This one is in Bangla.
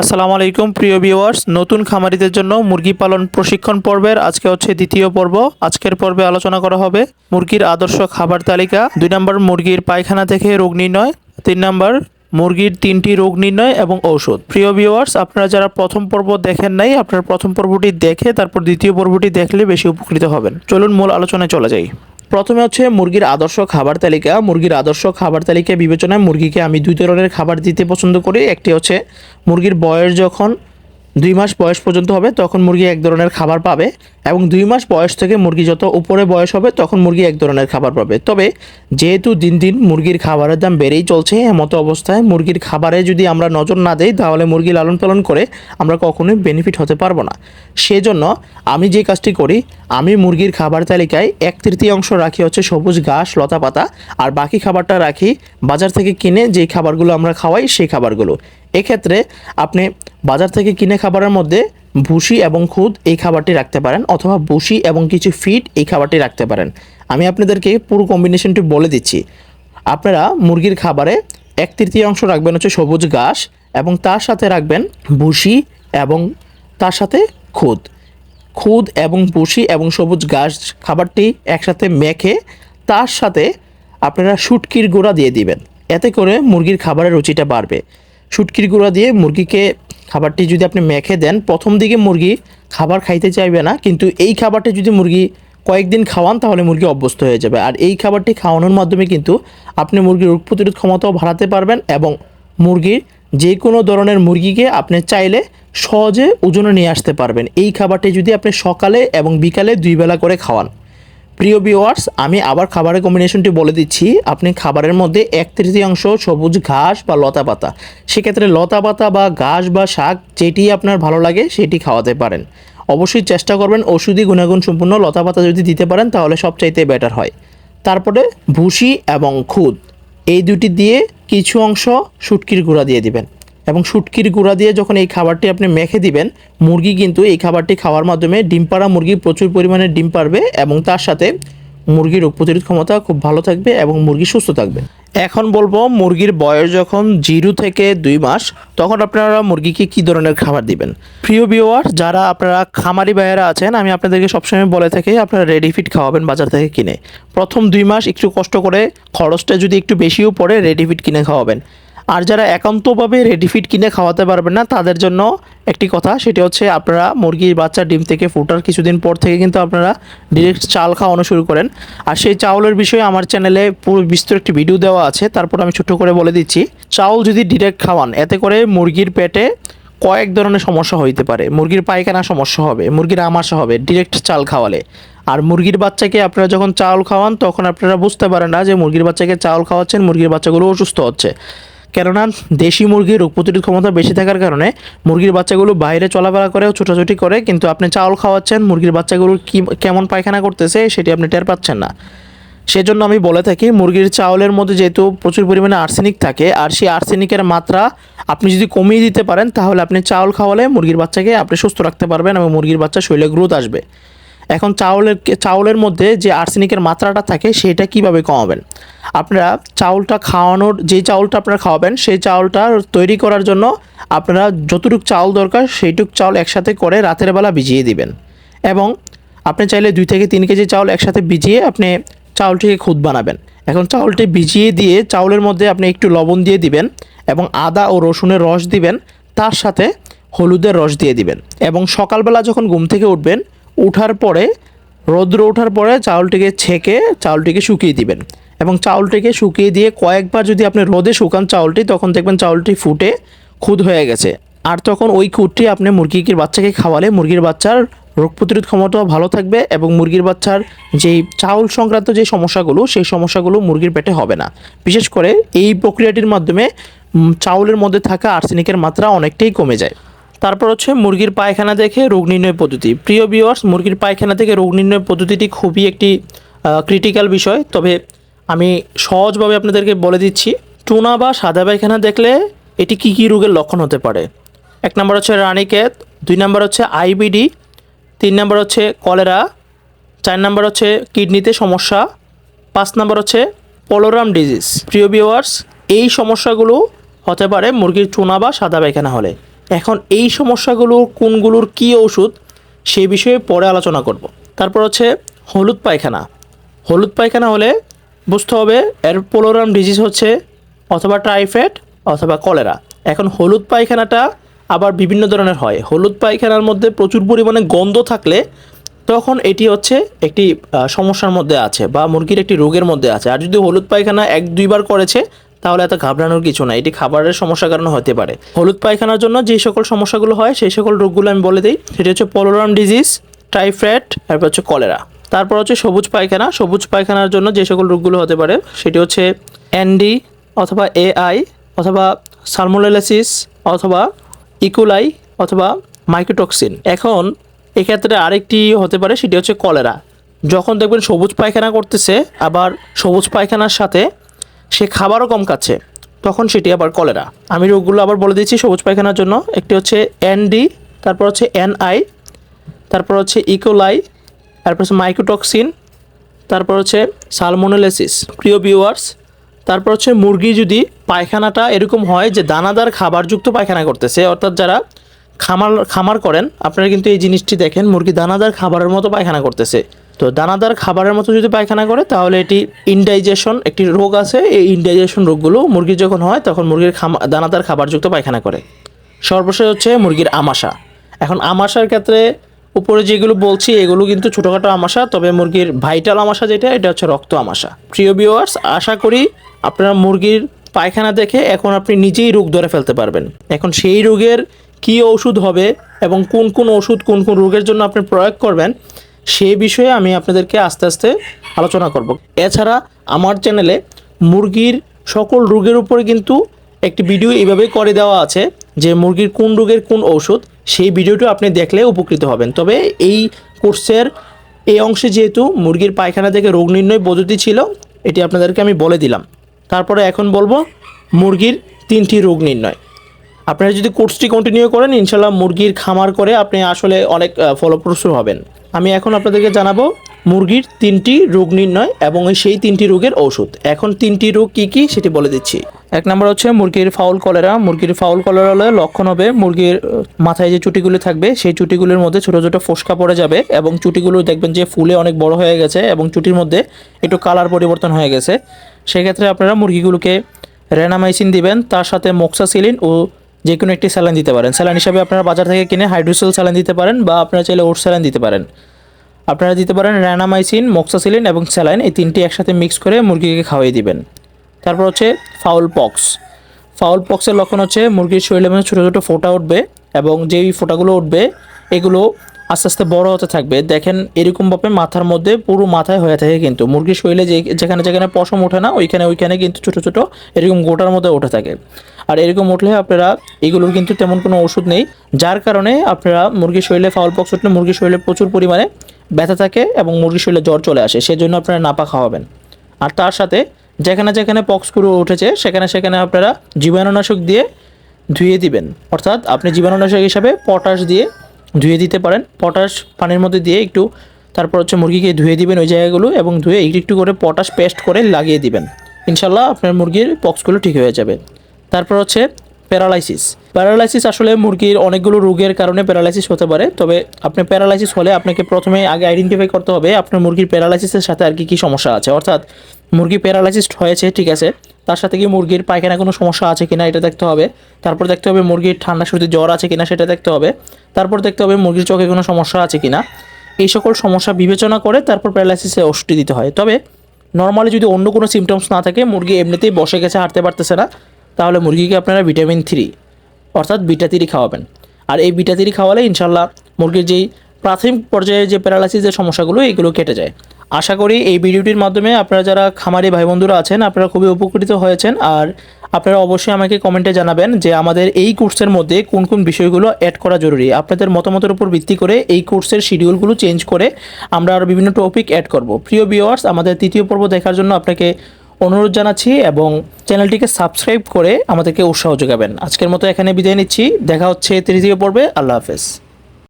আসসালামু আলাইকুম, প্রিয় ভিউয়ার্স নতুন খামারিদের জন্য মুরগি পালন প্রশিক্ষণ পর্বের আজকে হচ্ছে দ্বিতীয় পর্ব। আজকের পর্বে আলোচনা করা হবে মুরগির আদর্শ খাবার তালিকা। দুই নম্বর, মুরগির পায়খানা থেকে রোগ নির্ণয়। তিন নম্বর, মুরগির তিনটি রোগ নির্ণয় এবং ঔষধ। প্রিয় ভিউয়ার্স আপনারা যারা প্রথম পর্ব দেখেন নাই, আপনারা প্রথম পর্বটি দেখে তারপর দ্বিতীয় পর্বটি দেখলে বেশি উপকৃত হবেন। চলুন মূল আলোচনায় চলে যাই। প্রথমে হচ্ছে মুরগির আদর্শ খাবার তালিকা। মুরগির আদর্শ খাবার তালিকা বিবেচনায় মুরগিকে আমি দুই ধরনের খাবার দিতে পছন্দ করি। একটি হচ্ছে মুরগির বয়স যখন দুই মাস বয়স পর্যন্ত হবে, তখন মুরগি এক ধরনের খাবার পাবে এবং দুই মাস বয়স থেকে মুরগি যত উপরে বয়স হবে, তখন মুরগি এক ধরনের খাবার পাবে। তবে যেহেতু দিন দিন মুরগির খাবারের দাম বেড়েই চলছে, এমতো অবস্থায় মুরগির খাবারে যদি আমরা নজর না দেই, তাহলে মুরগি লালন পালন করে আমরা কখনোই বেনিফিট হতে পারব না। সেজন্য আমি যে কাজটি করি, আমি মুরগির খাবার তালিকায় এক তৃতীয়াংশ রাখি হচ্ছে সবুজ ঘাস, লতা পাতা, আর বাকি খাবারটা রাখি বাজার থেকে কিনে যেই খাবারগুলো আমরা খাওয়াই, সেই খাবারগুলো। এক্ষেত্রে আপনি বাজার থেকে কিনে খাবারের মধ্যে ভুসি এবং খুদ এই খাবারটি রাখতে পারেন অথবা ভুসি এবং কিছু ফিড এই খাবারটি রাখতে পারেন। আমি আপনাদেরকে পুরো কম্বিনেশনটি বলে দিচ্ছি। আপনারা মুরগির খাবারে এক তৃতীয়াংশ রাখবেন হচ্ছে সবুজ ঘাস এবং তার সাথে রাখবেন ভুসি এবং তার সাথে খুদ। খুদ এবং ভুসি এবং সবুজ ঘাস খাবারটি একসাথে মেখে তার সাথে আপনারা শুটকির গুঁড়া দিয়ে দিবেন। এতে করে মুরগির খাবারের রুচিটা বাড়বে। শুটকির গুঁড়া দিয়ে মুরগিকে খাবারটি যদি আপনি মেখে দেন, প্রথম দিকে মুরগি খাবার খাইতে চাইবে না, কিন্তু এই খাবারটি যদি মুরগি কয়েকদিন খাওয়ান, তাহলে মুরগি অভ্যস্ত হয়ে যাবে। আর এই খাবারটি খাওয়ানোর মাধ্যমে কিন্তু আপনি মুরগির রোগ প্রতিরোধ ক্ষমতাও বাড়াতে পারবেন এবং মুরগির যে কোনো ধরনের মুরগিকে আপনি চাইলে সহজে ওজনে নিয়ে আসতে পারবেন। এই খাবারটি যদি আপনি সকালে এবং বিকালে দুই বেলা করে খাওয়ান প্রিয় ভিওয়ার্স আমি আবার খাবারের কম্বিনেশনটি বলে দিচ্ছি। আপনি খাবারের মধ্যে এক তৃতীয়াংশ সবুজ ঘাস বা লতা পাতা। সেক্ষেত্রে লতা পাতা বা ঘাস বা শাক যেটি আপনার ভালো লাগে সেটি খাওয়াতে পারেন। অবশ্যই চেষ্টা করবেন ওষুধি গুণাগুণ সম্পূর্ণ লতা পাতা যদি দিতে পারেন, তাহলে সবচাইতে বেটার হয়। তারপরে ভুসি এবং খুদ। এই দুটি দিয়ে কিছু অংশ শুটকির গুঁড়া দিয়ে দিবেন। এবং শুটকির গুঁড়া দিয়ে যখন এই খাবারটি আপনি মেখে দিবেন, মুরগি কিন্তু এই খাবারটি খাওয়ার মাধ্যমে ডিম পাড়া মুরগি প্রচুর পরিমাণে ডিম পারবে এবং তার সাথে মুরগির রোগ প্রতিরোধ ক্ষমতা খুব ভালো থাকবে এবং মুরগি সুস্থ থাকবে। এখন বলব মুরগির বয়স যখন জিরো থেকে দুই মাস, তখন আপনারা মুরগিকে কী ধরনের খাবার দিবেন? প্রিয় ভিওয়ার যারা আপনারা খামারি ভাইয়েরা আছেন, আমি আপনাদেরকে সবসময় বলে থাকি, আপনারা রেডি ফিট খাওয়াবেন বাজার থেকে কিনে। প্রথম দুই মাস একটু কষ্ট করে খরচটা যদি একটু বেশিও পড়ে রেডি ফিট কিনে খাওয়াবেন। আর যারা একান্তভাবে রেডি ফিড কিনে খাওয়াতে পারবেন না, তাদের জন্য একটি কথা, সেটি হচ্ছে আপনারা মুরগির বাচ্চা ডিম থেকে ফুটার কিছুদিন পর থেকে কিন্তু আপনারা ডিরেক্ট চাল খাওয়ানো শুরু করেন। আর সেই চাউলের বিষয়ে আমার চ্যানেলে পুরো বিস্তর একটি ভিডিও দেওয়া আছে, তারপর আমি ছোট্ট করে বলে দিচ্ছি। চাউল যদি ডিরেক্ট খাওয়ান, এতে করে মুরগির পেটে কয়েক ধরনের সমস্যা হইতে পারে। মুরগির পায়খানা সমস্যা হবে, মুরগির আমাশা হবে ডিরেক্ট চাল খাওয়ালে। আর মুরগির বাচ্চাকে আপনারা যখন চাউল খাওয়ান, তখন আপনারা বুঝতে পারেন না যে মুরগির বাচ্চাকে চাউল খাওয়াচ্ছেন, মুরগির বাচ্চাগুলো অসুস্থ হচ্ছে। কেননা দেশি মুরগির রোগ প্রতিরোধ ক্ষমতা বেশি থাকার কারণে মুরগির বাচ্চাগুলো বাইরে চলাফেরা করে ছোটাছুটি করে, কিন্তু আপনি চাউল খাওয়াচ্ছেন, মুরগির বাচ্চাগুলো কি, কেমন পায়খানা করতেছে সেটি আপনি টের পাচ্ছেন না। সেজন্য আমি বলে থাকি, মুরগির চাউলের মধ্যে যেহেতু প্রচুর পরিমাণে আর্সেনিক থাকে, আর সেই আর্সেনিকের মাত্রা আপনি যদি কমিয়ে দিতে পারেন, তাহলে আপনি চাউল খাওয়ালে মুরগির বাচ্চাকে আপনি সুস্থ রাখতে পারবেন এবং মুরগির বাচ্চা শরীরে গ্রোথ আসবে। এখন চাউলের চাউলের মধ্যে যে আর্সেনিকের মাত্রাটা থাকে সেটা কীভাবে কমাবেন? আপনারা চাউলটা খাওয়ানোর, যে চাউলটা আপনারা খাওয়াবেন, সেই চাউলটা তৈরি করার জন্য আপনারা যতটুকু চাউল দরকার সেইটুক চাউল একসাথে করে রাতের বেলা ভিজিয়ে দিবেন। এবং আপনি চাইলে দুই থেকে তিন কেজি চাউল একসাথে ভিজিয়ে আপনি চাউলটিকে খুদ বানাবেন। এখন চাউলটি ভিজিয়ে দিয়ে চাউলের মধ্যে আপনি একটু লবণ দিয়ে দিবেন এবং আদা ও রসুনের রস দিবেন, তার সাথে হলুদের রস দিয়ে দিবেন। এবং সকালবেলা যখন ঘুম থেকে উঠবেন উঠার পরে, রৌদ্র ওঠার পরে চাউলটিকে ছেঁকে চাউলটিকে শুকিয়ে দিবেন। এবং চাউলটিকে শুকিয়ে দিয়ে কয়েকবার যদি আপনি রোদে শুকান চাউলটি, তখন দেখবেন চাউলটি ফুটে খুদ হয়ে গেছে। আর তখন ওই খুদটি আপনি মুরগির বাচ্চাকে খাওয়ালে মুরগির বাচ্চার রোগ প্রতিরোধ ক্ষমতাও ভালো থাকবে এবং মুরগির বাচ্চার যেই চাউল সংক্রান্ত যে সমস্যাগুলো, সেই সমস্যাগুলো মুরগির পেটে হবে না। বিশেষ করে এই প্রক্রিয়াটির মাধ্যমে চাউলের মধ্যে থাকা আর্সেনিকের মাত্রা অনেকটাই কমে যায়। তারপর হচ্ছে মুরগির পায়খানা দেখে রোগ নির্ণয় পদ্ধতি। প্রিয় ভিউয়ার্স মুরগির পায়খানা থেকে রোগ নির্ণয় পদ্ধতিটি খুবই একটি ক্রিটিক্যাল বিষয়। তবে আমি সহজভাবে আপনাদেরকে বলে দিচ্ছি, টুনা বা সাদা পায়খানা দেখলে এটি কী কী রোগের লক্ষণ হতে পারে? এক নম্বর হচ্ছে রানীক্ষেত দুই নম্বর হচ্ছে আইবিডি, তিন নম্বর হচ্ছে কলেরা, চার নম্বর হচ্ছে কিডনিতে সমস্যা, পাঁচ নম্বর হচ্ছে পলোরাম ডিজিজ প্রিয় ভিউয়ার্স এই সমস্যাগুলো হতে পারে মুরগির চুনা বা সাদা পায়খানা হলে। এখন এই সমস্যাগুলো কোনগুলোর কী ওষুধ সে বিষয়ে পরে আলোচনা করব। তারপর হচ্ছে হলুদ পায়খানা। হলুদ পায়খানা হলে বুঝতে হবে এর পোলোরাম ডিজিজ হচ্ছে অথবা টাইফয়েড অথবা কলেরা। এখন হলুদ পায়খানাটা আবার বিভিন্ন ধরনের হয়। হলুদ পায়খানার মধ্যে প্রচুর পরিমাণে গন্ধ থাকলে তখন এটি হচ্ছে একটি সমস্যার মধ্যে আছে বা মুরগির একটি রোগের মধ্যে আছে। আর যদি হলুদ পায়খানা এক দুইবার করেছে তাহলে এত ঘাবড়ানোর কিছু না, এটি খাবারের সমস্যার কারণে হতে পারে। হলুদ পায়খানার জন্য যে সকল সমস্যাগুলো হয়, সেই সকল রোগগুলো আমি বলে দিই। সেটি হচ্ছে পলোরাম ডিজিজ টাইফয়েড তারপর হচ্ছে কলেরা তারপর হচ্ছে সবুজ পায়খানা। সবুজ পায়খানার জন্য যে সকল রোগগুলো হতে পারে, সেটি হচ্ছে এনডি অথবা এআই অথবা সালমোলাইসিস অথবা ইকুলাই অথবা মাইক্রোটক্সিন এখন এক্ষেত্রে আরেকটি হতে পারে, সেটি হচ্ছে কলেরা যখন দেখবেন সবুজ পায়খানা করতেছে, আবার সবুজ পায়খানার সাথে সে খাবারও কম খাচ্ছে। তখন সেটি আবার কলেরা। আমি রোগগুলো আবার বলে দিচ্ছি সবুজ পায়খানার জন্য। একটি হচ্ছে এনডি তারপর হচ্ছে এনআই তারপর হচ্ছে ইকোলাই তারপর হচ্ছে মাইক্রোটক্সিন তারপর হচ্ছে সালমোনেলেসিস প্রিয় ভিউয়ার্স তারপর হচ্ছে মুরগি যদি পায়খানাটা এরকম হয় যে দানাদার খাবারযুক্ত পায়খানা করতেছে, অর্থাৎ যারা খামার খামার করেন, আপনারা কিন্তু এই জিনিসটি দেখেন, মুরগি দানাদার খাবারের মতো পায়খানা করতেছে। তো দানাদার খাবারের মতো যদি পায়খানা করে, তাহলে এটি ইনডাইজেশন একটি রোগ আছে। এই ইনডাইজেশন রোগগুলো মুরগির যখন হয়, তখন মুরগির দানাদার খাবারযুক্ত পায়খানা করে। সর্বশেষ হচ্ছে মুরগির আমাশা। এখন আমাশার ক্ষেত্রে উপরে যেগুলো বলছি, এগুলো কিন্তু ছোটোখাটো আমাশা, তবে মুরগির ভাইটাল আমাশা যেটা, এটা হচ্ছে রক্ত আমাশা। প্রিয় ভিউয়ার্স আশা করি আপনারা মুরগির পায়খানা দেখে এখন আপনি নিজেই রোগ ধরে ফেলতে পারবেন। এখন সেই রোগের কী ওষুধ হবে এবং কোন কোন ওষুধ কোন কোন রোগের জন্য আপনি প্রয়োগ করবেন সেই বিষয়ে আমি আপনাদেরকে আস্তে আস্তে আলোচনা করব। এছাড়া আমার চ্যানেলে মুরগির সকল রোগের উপরে কিন্তু একটি ভিডিও এইভাবেই করে দেওয়া আছে যে মুরগির কোন রোগের কোন ঔষধ সেই ভিডিওটি আপনি দেখলে উপকৃত হবেন। তবে এই কোর্সের এই অংশে যেহেতু মুরগির পায়খানা থেকে রোগ নির্ণয় পদ্ধতি ছিল, এটি আপনাদেরকে আমি বলে দিলাম। তারপরে এখন বলব মুরগির তিনটি রোগ নির্ণয়। আপনারা যদি কোর্সটি কন্টিনিউ করেন ইনশাল্লাহ মুরগির খামার করে আপনি আসলে অনেক ফলপ্রসূ হবেন। আমি এখন আপনাদেরকে জানাব, মুরগির তিনটি রোগ নির্ণয় এবং সেই তিনটি রোগের ঔষধ। এখন তিনটি রোগ কি কি সেটি বলে দিচ্ছি। এক নম্বর হচ্ছে মুরগির ফাউল কলেরা। মুরগির ফাউল কলেরা হলে লক্ষণ হবে মুরগির মাথায় যে চুটিগুলি থাকবে, সেই চুটিগুলির মধ্যে ছোটো ছোটো ফোসকা পড়ে যাবে এবং চুটিগুলো দেখবেন যে ফুলে অনেক বড় হয়ে গেছে এবং চুটির মধ্যে একটু কালার পরিবর্তন হয়ে গেছে। সেক্ষেত্রে আপনারা মুরগিগুলোকে রেনামাইসিন দিবেন, তার সাথে মোক্সাসিলিন ও যে কোনো একটি স্যালাইন দিতে পারেন। স্যালাইন হিসাবে আপনারা বাজার থেকে কিনে হাইড্রোসেল স্যালাইন দিতে পারেন বা আপনারা চাইলে ওট স্যালাইন দিতে পারেন। আপনারা দিতে পারেন র্যানামাইসিন, মক্সাসিলিন এবং স্যালাইন এই তিনটি একসাথে মিক্স করে মুরগিকে খাওয়াই দিবেন। তারপর হচ্ছে ফাউল পক্স। ফাউল পক্সের লক্ষণ হচ্ছে মুরগির শরীরে মধ্যে ছোটো ছোটো ফোঁটা উঠবে এবং যেই ফোটাগুলো উঠবে, এগুলো আস্তে আস্তে বড় হতে থাকবে। দেখেন এরকমভাবে মাথার মধ্যে পুরো মাথায় হয়ে থাকে কিন্তু। মুরগির শরীরে যে যেখানে যেখানে পশম ওঠে না, ওইখানে ওইখানে কিন্তু ছোটো ছোটো এরকম গোটার মধ্যে উঠে থাকে। আর এরকম উঠলে আপনারা এগুলোর কিন্তু তেমন কোনো ওষুধ নেই, যার কারণে আপনারা মুরগির শরীরে ফাউল পক্স উঠলে মুরগির শরীরে প্রচুর পরিমাণে ব্যথা থাকে এবং মুরগির শরীরে জ্বর চলে আসে, সেজন্য আপনারা নাপা খাওয়াবেন আর তার সাথে যেখানে যেখানে পক্সগুলো উঠেছে, সেখানে সেখানে আপনারা জীবাণুনাশক দিয়ে ধুয়ে দিবেন। অর্থাৎ আপনি জীবাণুনাশক হিসাবে পটাশ দিয়ে ধুয়ে দিতে পারেন। পটাশ পানির মধ্যে দিয়ে একটু, তারপর হচ্ছে মুরগিকে ধুয়ে দিবেন ওই জায়গাগুলো এবং ধুয়ে একটু একটু করে পটাশ পেস্ট করে লাগিয়ে দিবেন। ইনশাল্লাহ আপনার মুরগির পক্সগুলো ঠিক হয়ে যাবে। তারপর হচ্ছে প্যারালাইসিস। প্যারালাইসিস আসলে মুরগির অনেকগুলো রোগের কারণে প্যারালাইসিস হতে পারে, তবে আপনি প্যারালাইসিস হলে আপনাকে প্রথমে আগে আইডেন্টিফাই করতে হবে আপনার মুরগির প্যারালাইসিসের সাথে আর কি কী সমস্যা আছে। অর্থাৎ মুরগি প্যারালাইসিস হয়েছে, ঠিক আছে। তার সাথে কি মুরগির পায়খানা কোনো সমস্যা আছে কিনা এটা দেখতে হবে। তারপর দেখতে হবে মুরগির ঠান্ডা সর্দি জ্বর আছে কিনা সেটা দেখতে হবে। তারপর দেখতে হবে মুরগির চোখে কোনো সমস্যা আছে কিনা। এই সকল সমস্যা বিবেচনা করে তারপর প্যারালাইসিসে ওষুধটি দিতে হয়। তবে নর্মালি যদি অন্য কোনো সিমটমস না থাকে, মুরগি এমনিতেই বসে গেছে, হাঁটতে পারতেছে না, তাহলে মুরগিকে আপনারা ভিটামিন থ্রি অর্থাৎ বিটা থ্রি খাওয়াবেন। আর এই বিটা থ্রি খাওয়ালে ইনশাল্লাহ মুরগির যেই প্রাথমিক পর্যায়ে যে প্যারালাইসিসের সমস্যাগুলো, এগুলো কেটে যায়। আশা করি এই ভিডিওটির মাধ্যমে আপনারা যারা খামারি ভাই বন্ধুরা আছেন, আপনারা খুবই উপকৃত হয়েছেন। আর আপনারা অবশ্যই আমাকে কমেন্টে জানাবেন যে আমাদের এই কোর্সের মধ্যে কোন কোন বিষয়গুলো অ্যাড করা জরুরি। আপনাদের মতামতের উপর ভিত্তি করে এই কোর্সের শিডিউলগুলো চেঞ্জ করে আমরা আরও বিভিন্ন টপিক অ্যাড করব। প্রিয় ভিওয়ার্স আমাদের তৃতীয় পর্ব দেখার জন্য আপনাকে অনুরোধ জানাচ্ছি এবং চ্যানেলটিকে সাবস্ক্রাইব করে আমাদেরকে উৎসাহ যোগাবেন। আজকের মতো এখানে বিদায় নিচ্ছি। দেখা হচ্ছে তৃতীয় পর্বে। আল্লাহ হাফেজ।